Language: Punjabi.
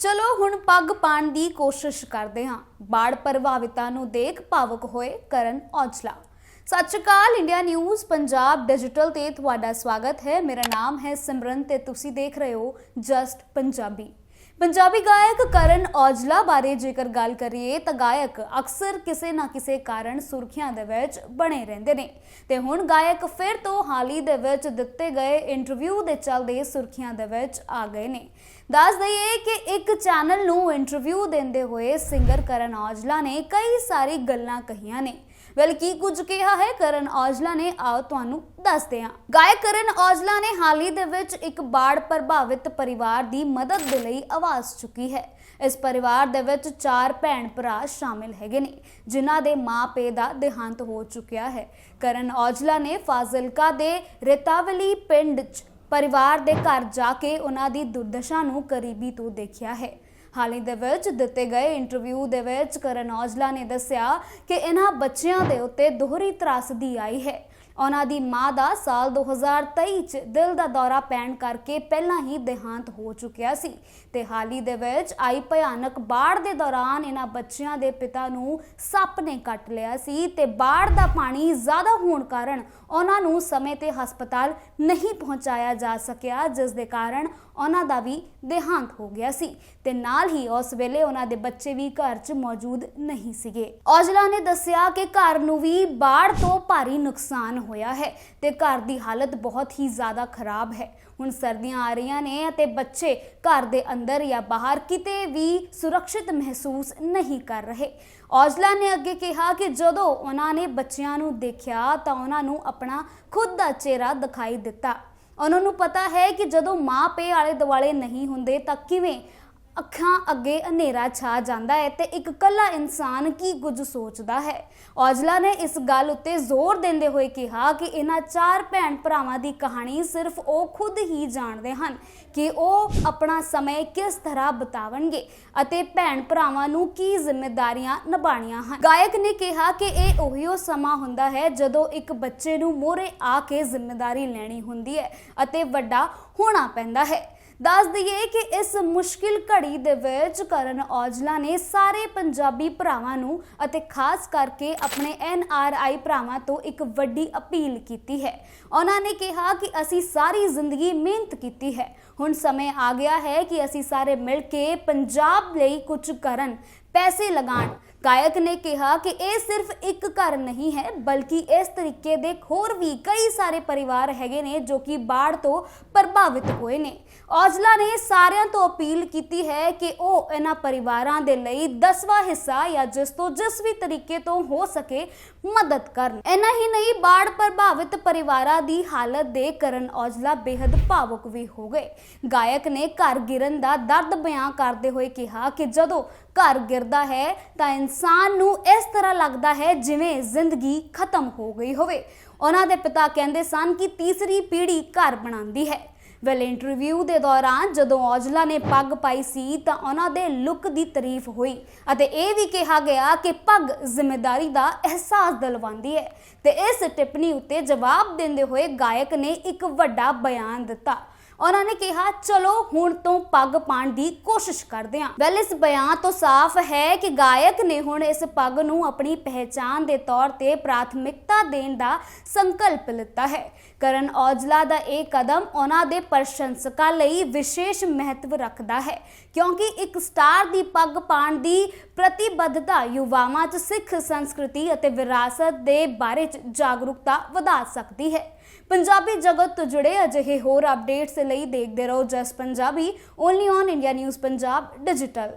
ਚਲੋ ਹੁਣ ਪੱਗ ਪਾਣ ਦੀ ਕੋਸ਼ਿਸ਼ ਕਰਦੇ ਹਾਂ। ਬਾੜ ਪ੍ਰਭਾਵਿਤਾਂ ਨੂੰ ਦੇਖ ਭਾਵਕ ਹੋਏ Karan Aujla. Sat Sri Akal, India News, Punjab Digital ਤੇ ਤੁਹਾਡਾ ਸਵਾਗਤ ਹੈ। ਮੇਰਾ ਨਾਮ ਹੈ ਸਿਮਰਨ ਤੇ ਤੁਸੀਂ ਦੇਖ ਰਹੇ ਹੋ ਜਸਟ ਪੰਜਾਬੀ। ਪੰਜਾਬੀ ਗਾਇਕ ਕਰਨ ਔਜਲਾ ਬਾਰੇ ਜੇਕਰ ਗੱਲ ਕਰੀਏ ਤਾਂ ਗਾਇਕ ਅਕਸਰ ਕਿਸੇ ਨਾ ਕਿਸੇ ਕਾਰਨ ਸੁਰਖੀਆਂ ਦੇ ਵਿੱਚ ਬਣੇ ਰਹਿੰਦੇ ਨੇ। ਤੇ ਹੁਣ ਗਾਇਕ ਫਿਰ ਤੋਂ ਹਾਲ ਹੀ ਦੇ ਵਿੱਚ ਦਿੱਤੇ ਗਏ ਇੰਟਰਵਿਊ ਦੇ ਚੱਲਦੇ ਸੁਰਖੀਆਂ ਦੇ ਵਿੱਚ ਆ ਗਏ ਨੇ। ਦੱਸ ਦਈਏ ਕਿ ਇੱਕ ਚੈਨਲ ਨੂੰ ਇੰਟਰਵਿਊ ਦਿੰਦੇ ਹੋਏ ਸਿੰਗਰ ਕਰਨ ਔਜਲਾ ਨੇ ਕਈ ਸਾਰੀ ਗੱਲਾਂ ਕਹੀਆਂ ਨੇ। ਵੈਲ ਕੀ ਕੁਝ ਕਿਹਾ ਹੈ? ਕਰਨ ਔਜਲਾ ਨੇ, ਆਓ ਤੁਹਾਨੂੰ ਦੱਸਦੇ ਹਾਂ। ਗਾਇਕ ਕਰਨ ਔਜਲਾ ਨੇ ਹਾਲ ਹੀ ਦੇ ਵਿੱਚ ਇੱਕ ਬਾੜ ਪ੍ਰਭਾਵਿਤ ਪਰਿਵਾਰ ਦੀ ਮਦਦ ਦੇ ਲਈ ਆਵਾਜ਼ ਚੁੱਕੀ ਹੈ। ਇਸ ਪਰਿਵਾਰ ਦੇ ਵਿੱਚ ਚਾਰ ਭੈਣ ਭਰਾ ਸ਼ਾਮਿਲ ਹੈਗੇ ਨੇ, ਜਿਨ੍ਹਾਂ ਦੇ ਮਾਪੇ ਦਾ ਦੇਹਾਂਤ ਹੋ ਚੁੱਕਿਆ ਹੈ। ਕਰਨ ਔਜਲਾ ਨੇ ਫਾਜ਼ਿਲਕਾ ਦੇ ਰੇਤਾਵਲੀ ਪਿੰਡ 'ਚ ਪਰਿਵਾਰ ਦੇ ਘਰ ਜਾ ਕੇ ਉਹਨਾਂ ਦੀ ਦੁਰਦਸ਼ਾ ਨੂੰ ਕਰੀਬੀ ਤੋਂ ਦੇਖਿਆ ਹੈ। ਹਾਲ ਹੀ ਦੇ ਵਿੱਚ ਦਿੱਤੇ ਗਏ ਇੰਟਰਵਿਊ ਦੇ ਵਿੱਚ ਕਰਨ ਔਜਲਾ ਨੇ ਦੱਸਿਆ ਕਿ ਇਹਨਾਂ ਬੱਚਿਆਂ ਦੇ ਉੱਤੇ ਦੋਹਰੀ ਤਰਾਸਦੀ ਆਈ ਹੈ। ਉਹਨਾਂ ਦੀ ਮਾਂ ਦਾ ਸਾਲ 2023 ਚ ਦਿਲ ਦਾ ਦੌਰਾ ਪੈਣ ਕਰਕੇ ਪਹਿਲਾਂ ਹੀ ਦੇਹਾਂਤ ਹੋ ਚੁੱਕਿਆ ਸੀ ਤੇ ਹਾਲ ਹੀ ਦੇ ਵਿੱਚ ਆਈ ਭਿਆਨਕ ਬਾੜ ਦੇ ਦੌਰਾਨ ਇਹਨਾਂ ਬੱਚਿਆਂ ਦੇ ਪਿਤਾ ਨੂੰ ਸੱਪ ਨੇ ਕੱਟ ਲਿਆ ਸੀ ਤੇ ਬਾੜ ਦਾ ਪਾਣੀ ਜ਼ਿਆਦਾ ਹੋਣ ਕਾਰਨ ਉਹਨਾਂ ਨੂੰ ਸਮੇਂ ਤੇ ਹਸਪਤਾਲ ਨਹੀਂ ਪਹੁੰਚਾਇਆ ਜਾ ਸਕਿਆ, ਜਿਸ ਦੇ ਕਾਰਨ ਉਹਨਾਂ ਦਾ ਵੀ ਦੇਹਾਂਤ ਹੋ ਗਿਆ ਸੀ ਤੇ ਨਾਲ ਹੀ ਉਸ ਵੇਲੇ ਉਹਨਾਂ ਦੇ ਬੱਚੇ ਵੀ ਘਰ 'ਚ ਮੌਜੂਦ ਨਹੀਂ ਸੀਗੇ। ਔਜਲਾ ਨੇ ਦੱਸਿਆ ਕਿ ਘਰ ਨੂੰ ਵੀ ਬਾੜ ਤੋਂ ਭਾਰੀ ਨੁਕਸਾਨ ਹੋਇਆ ਹੈ ਤੇ ਘਰ ਦੀ ਹਾਲਤ ਬਹੁਤ ਹੀ ਜ਼ਿਆਦਾ ਖਰਾਬ ਹੈ। ਹੁਣ ਸਰਦੀਆਂ ਆ ਰਹੀਆਂ ਨੇ ਅਤੇ ਬੱਚੇ ਘਰ ਦੇ ਅੰਦਰ ਜਾਂ ਬਾਹਰ ਕਿਤੇ ਵੀ ਸੁਰੱਖਿਅਤ ਮਹਿਸੂਸ ਨਹੀਂ ਕਰ ਰਹੇ। ਔਜਲਾ ਨੇ ਅੱਗੇ ਕਿਹਾ ਕਿ ਜਦੋਂ ਉਹਨਾਂ ਨੇ ਬੱਚਿਆਂ ਨੂੰ ਦੇਖਿਆ ਤਾਂ ਉਹਨਾਂ ਨੂੰ ਆਪਣਾ ਖੁਦ ਦਾ ਚਿਹਰਾ ਦਿਖਾਈ ਦਿੱਤਾ। ਉਹਨਾਂ ਨੂੰ ਪਤਾ ਹੈ ਕਿ ਜਦੋਂ ਮਾਂ ਪੇ ਆਲੇ ਦੁਆਲੇ ਨਹੀਂ ਹੁੰਦੇ ਤਾਂ ਕਿਵੇਂ ਅੱਖਾਂ ਅੱਗੇ ਹਨੇਰਾ ਛਾ ਜਾਂਦਾ ਹੈ ਤੇ ਇੱਕ ਕੱਲਾ ਇਨਸਾਨ ਕੀ ਕੁਝ ਸੋਚਦਾ ਹੈ? ਔਜਲਾ ਨੇ ਇਸ ਗੱਲ ਉੱਤੇ ਜ਼ੋਰ ਦਿੰਦੇ ਹੋਏ ਕਿਹਾ ਕਿ ਇਹਨਾਂ ਚਾਰ ਭੈਣ ਭਰਾਵਾਂ ਦੀ ਕਹਾਣੀ ਸਿਰਫ ਉਹ ਖੁਦ ਹੀ ਜਾਣਦੇ ਹਨ ਕਿ ਉਹ ਆਪਣਾ ਸਮੇਂ ਕਿਸ ਤਰ੍ਹਾਂ ਬਿਤਾਵਣਗੇ ਅਤੇ ਭੈਣ ਭਰਾਵਾਂ ਨੂੰ ਕੀ ਜ਼ਿੰਮੇਵਾਰੀਆਂ ਨਿਭਾਣੀਆਂ ਹਨ। ਗਾਇਕ ਨੇ ਕਿਹਾ ਕਿ ਇਹ ਉਹੀਓ ਸਮਾਂ ਹੁੰਦਾ ਹੈ ਜਦੋਂ ਇੱਕ ਬੱਚੇ ਨੂੰ ਮੋਹਰੇ ਆ ਕੇ ਜ਼ਿੰਮੇਵਾਰੀ ਲੈਣੀ ਹੁੰਦੀ ਹੈ ਅਤੇ ਵੱਡਾ ਹੋਣਾ ਪੈਂਦਾ ਹੈ। ਦੱਸ ਦਈਏ ਕਿ ਇਸ ਮੁਸ਼ਕਿਲ ਘੜੀ ਦੇ ਵਿੱਚ ਕਰਨ ਔਜਲਾ ਨੇ ਸਾਰੇ ਪੰਜਾਬੀ ਭਰਾਵਾਂ ਨੂੰ ਅਤੇ ਖਾਸ ਕਰਕੇ ਆਪਣੇ ਐਨ ਆਰ ਆਈ ਭਰਾਵਾਂ ਤੋਂ ਇੱਕ ਵੱਡੀ ਅਪੀਲ ਕੀਤੀ ਹੈ। ਉਹਨਾਂ ਨੇ ਕਿਹਾ ਕਿ ਅਸੀਂ ਸਾਰੀ ਜ਼ਿੰਦਗੀ ਮਿਹਨਤ ਕੀਤੀ ਹੈ। ਹੁਣ ਸਮੇਂ ਆ ਗਿਆ ਹੈ ਕਿ ਅਸੀਂ ਸਾਰੇ ਮਿਲ ਕੇ ਪੰਜਾਬ ਲਈ ਕੁਝ ਕਰਨ, ਪੈਸੇ ਲਗਾਉਣ। ਗਾਇਕ ਨੇ ਕਿਹਾ ਕਿ ਇਹ ਸਿਰਫ ਇੱਕ ਘਰ ਨਹੀਂ ਹੈ, ਬਲਕਿ ਇਸ ਤਰੀਕੇ ਦੇ ਹੋਰ ਵੀ ਕਈ ਸਾਰੇ ਪਰਿਵਾਰ ਹੈਗੇ ਨੇ ਜੋ ਕਿ ਬਾੜ ਤੋਂ ਪ੍ਰਭਾਵਿਤ ਹੋਏ ਨੇ। ਔਜਲਾ ਨੇ ਸਾਰਿਆਂ ਤੋਂ ਅਪੀਲ ਕੀਤੀ ਹੈ ਕਿ ਉਹ ਇਹਨਾਂ ਪਰਿਵਾਰਾਂ ਦੇ ਲਈ 10ਵਾਂ ਹਿੱਸਾ ਜਾਂ ਜਿਸ ਤੋਂ ਜਿਸ ਵੀ ਤਰੀਕੇ ਤੋਂ ਹੋ ਸਕੇ, ਮਦਦ ਕਰਨ। ਇਹਨਾਂ ਹੀ ਨਹੀਂ, ਬਾੜ ਪ੍ਰਭਾਵਿਤ ਪਰਿਵਾਰਾਂ ਦੀ ਹਾਲਤ ਦੇ ਕਰਨ ਔਜਲਾ ਬੇहद ਭਾਵੁਕ ਵੀ ਹੋ ਗਏ। ਗਾਇਕ ਨੇ ਘਰ ਗਿਰਨ ਦਾ ਦਰਦ ਬਿਆਨ ਕਰਦੇ ਹੋਏ ਕਿਹਾ ਕਿ ਜਦੋਂ ਘਰ ਗਿਰਦਾ ਹੈ ਤਾਂ ਇਨਸਾਨ ਨੂੰ ਇਸ ਤਰ੍ਹਾਂ ਲੱਗਦਾ ਹੈ ਜਿਵੇਂ ਜ਼ਿੰਦਗੀ ਖਤਮ ਹੋ ਗਈ ਹੋਵੇ। ਉਹਨਾਂ ਦੇ ਪਿਤਾ ਕਹਿੰਦੇ ਸਨ ਕਿ ਤੀਸਰੀ ਪੀੜ੍ਹੀ ਘਰ ਬਣਾਉਂਦੀ ਹੈ। ਵੈਲ ਇੰਟਰਵਿਊ ਦੇ ਦੌਰਾਨ ਜਦੋਂ ਔਜਲਾ ਨੇ ਪੱਗ ਪਾਈ ਸੀ ਤਾਂ ਉਹਨਾਂ ਦੇ ਲੁੱਕ ਦੀ ਤਾਰੀਫ ਹੋਈ ਅਤੇ ਇਹ ਵੀ ਕਿਹਾ ਗਿਆ ਕਿ ਪੱਗ ਜ਼ਿੰਮੇਵਾਰੀ ਦਾ ਅਹਿਸਾਸ ਦਿਲਵਾਉਂਦੀ ਹੈ ਤੇ ਇਸ ਟਿੱਪਣੀ ਉੱਤੇ ਜਵਾਬ ਦਿੰਦੇ ਹੋਏ ਗਾਇਕ ਨੇ ਇੱਕ ਵੱਡਾ ਬਿਆਨ ਦਿੱਤਾ। ਉਹਨਾਂ ਨੇ ਕਿਹਾ, ਚਲੋ, ਹੁਣ ਤੋਂ ਪੱਗ ਪਾਣ ਦੀ ਕੋਸ਼ਿਸ਼ ਕਰਦੇ ਹਾਂ। ਵੈਲ ਇਸ ਬਿਆਨ ਤੋਂ ਸਾਫ਼ ਹੈ ਕਿ ਗਾਇਕ ਨੇ ਹੁਣ ਇਸ ਪੱਗ ਨੂੰ ਆਪਣੀ ਪਹਿਚਾਨ ਦੇ ਤੌਰ ਤੇ ਪ੍ਰਾਥਮਿਕਤਾ ਦੇਣ ਦਾ ਸੰਕਲਪ ਲਿੱਤਾ ਹੈ। ਕਰਨ ਔਜਲਾ ਦਾ ਇਹ ਕਦਮ ਉਹਨਾਂ ਦੇ ਪ੍ਰਸ਼ੰਸਕਾਂ ਲਈ ਵਿਸ਼ੇਸ਼ ਮਹੱਤਵ ਰੱਖਦਾ ਹੈ, ਕਿਉਂਕਿ ਇੱਕ ਸਟਾਰ ਦੀ ਪੱਗ ਪਾਣ ਦੀ ਪ੍ਰਤੀਬੱਧਤਾ ਯੁਵਾਵਾਂ 'ਚ ਸਿੱਖ ਸੰਸਕ੍ਰਿਤੀ ਅਤੇ ਵਿਰਾਸਤ ਦੇ ਬਾਰੇ 'ਚ ਜਾਗਰੂਕਤਾ ਵਧਾ ਸਕਦੀ ਹੈ। ਪੰਜਾਬੀ ਜਗਤ ਤੋਂ ਜੁੜੇ ਅਜਿਹੇ ਹੋਰ ਅਪਡੇਟਸ ਲਈ ਦੇਖਦੇ ਰਹੋ Jus Punjabi only on India News Punjab Digital